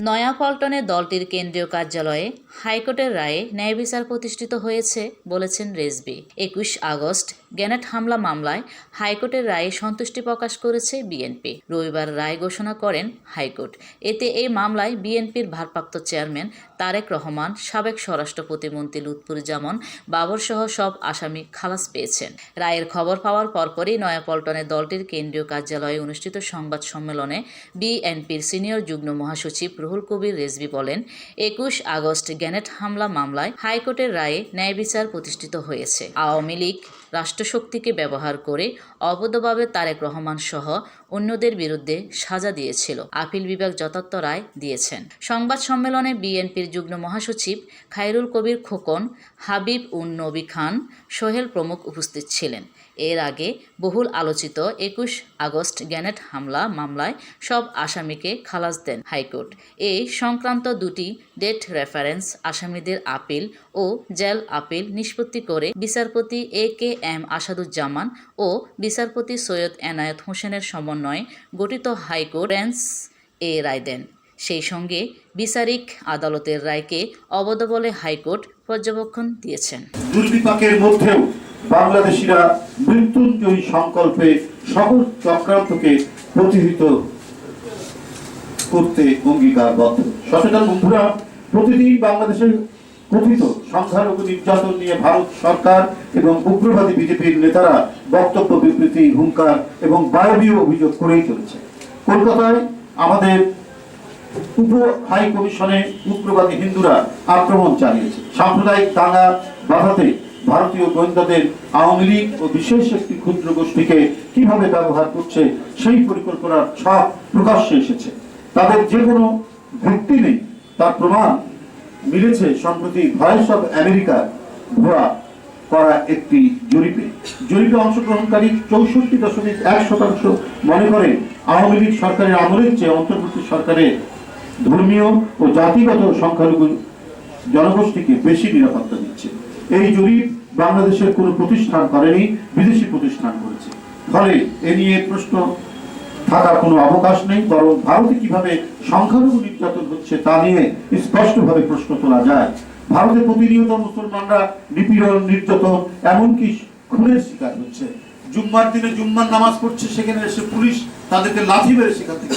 নয়াপল্টনে দলটির কেন্দ্রীয় কার্যালয়ে হাইকোর্টের রায়ে ন্যায় বিচার প্রতিষ্ঠিত হয়েছে বলেছেন রেজবি। একুশ আগস্ট গ্যানেট হামলা মামলায় হাইকোর্টের রায়ে সন্তুষ্টি প্রকাশ করেছে বিএনপি। রবিবার রায় ঘোষণা করেন হাইকোর্ট। এতে এই মামলায় বিএনপির ভারপ্রাপ্ত চেয়ারম্যান তারেক রহমান, সাবেক স্বরাষ্ট্র প্রতিমন্ত্রী লুৎফুজ্জামান বাবর সহ সব আসামি খালাস পেয়েছেন। রায়ের খবর পাওয়ার পরপরই নয়াপল্টনে দলটির কেন্দ্রীয় কার্যালয়ে অনুষ্ঠিত সংবাদ সম্মেলনে বিএনপির সিনিয়র যুগ্ম মহাসচিব রুহুল কবির রেজবি বলেন, একুশ আগস্ট গ্যানেট হামলা মামলায় হাইকোর্টের রায়ে ন্যায় বিচার প্রতিষ্ঠিত হয়েছে। আওয়ামী লীগ রাষ্ট্রশক্তিকে ব্যবহার করে অবৈধভাবে তারেক রহমান সহ অন্যদের বিরুদ্ধে সাজা দিয়েছিল, আপিল বিভাগ যথার্থ রায় দিয়েছেন। সংবাদ সম্মেলনে বিএনপির যুগ্ম মহাসচিব খায়রুল কবির খোকন, হাবিব উন নবী খান, সোহেল প্রমুখ উপস্থিত ছিলেন। এর আগে বহুল আলোচিত একুশ আগস্ট গ্যানেট হামলা মামলায় সব আসামিকে খালাস দেন হাইকোর্ট। এই সংক্রান্ত দুটি ডেট রেফারেন্স আসামিদের আপিল ও জেল আপিল নিষ্পত্তি করে বিচারপতি এ কে এম আসাদুজ্জামান ও বিচারপতি সৈয়দ এনায়েত হোসেনের সমন্বয়ে গঠিত হাইকোর্ট বেঞ্চ এ রায় দেন। সেই সঙ্গে বিচারিক আদালতের রায়কে অবৈধ বলে হাইকোর্ট পর্যবেক্ষণ দিয়েছেন। দুর্বিপাকের মধ্যেও বাংলাদেশিরা মৃত্যুঞ্জয়ী সংকল্পে সকল চক্রান্তকে প্রতিহিত করতে অঙ্গীকারবদ্ধ। সচেতন বন্ধুরা, প্রতিদিন বাংলাদেশের কথিত সংখ্যালঘু নির্যাতন নিয়ে ভারত সরকার এবং উগ্রবাদী বিজেপির নেতারা বক্তব্য, বিবৃতি, হুঙ্কার এবং বায়বীয় অভিযোগ করেই চলেছে। কলকাতায় আমাদের উপ হাই কমিশনে উগ্রবাদী হিন্দুরা আক্রমণ চালিয়েছে। সাম্প্রদায়িক দাঙ্গা বাধাতে ভারতীয় গোয়েন্দাদের আওয়ামী লীগ ও বিশেষ একটি ক্ষুদ্র গোষ্ঠীকে কীভাবে ব্যবহার করছে, সেই পরিকল্পনার ছাপ প্রকাশ্যে এসেছে। তাদের যে কোনো ভিত্তি নেই, তার প্রমাণ মিলেছে সম্প্রতি ভয়েস অব আমেরিকার ভুয়া করা একটি জরিপে। জরিপে অংশগ্রহণকারী চৌষট্টি দশমিক এক শতাংশ মনে করে আওয়ামী লীগ সরকারের আমলের চেয়ে অন্তর্বর্তী সরকারের ধর্মীয় ও জাতিগত সংখ্যালঘু জনগোষ্ঠীকে বেশি নিরাপত্তা দিচ্ছে। এই জরিপ বাংলাদেশের কোনো প্রতিষ্ঠান করেনি, বিদেশি প্রতিষ্ঠান করেছে। ফলে এ নিয়ে প্রশ্ন থাকার কোনো অবকাশ নেই, বরং ভারতে কীভাবে সংখ্যালঘু নির্যাতন হচ্ছে তা নিয়ে স্পষ্টভাবে প্রশ্ন তোলা যায়। ভারতে প্রতিনিয়ত মুসলমানরা নিপীড়ন, নির্যাতন, এমনকি খুনের শিকার হচ্ছে। জুম্মার দিনে জুম্মার নামাজ পড়ছে, সেখানে এসে পুলিশ তাদেরকে লাথি মেরে সেখান থেকে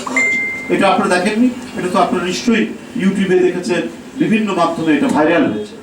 এটা আপনারা দেখেননি, এটা তো আপনারা নিশ্চয়ই ইউটিউবে দেখেছেন, বিভিন্ন মাধ্যমে এটা ভাইরাল হয়েছে।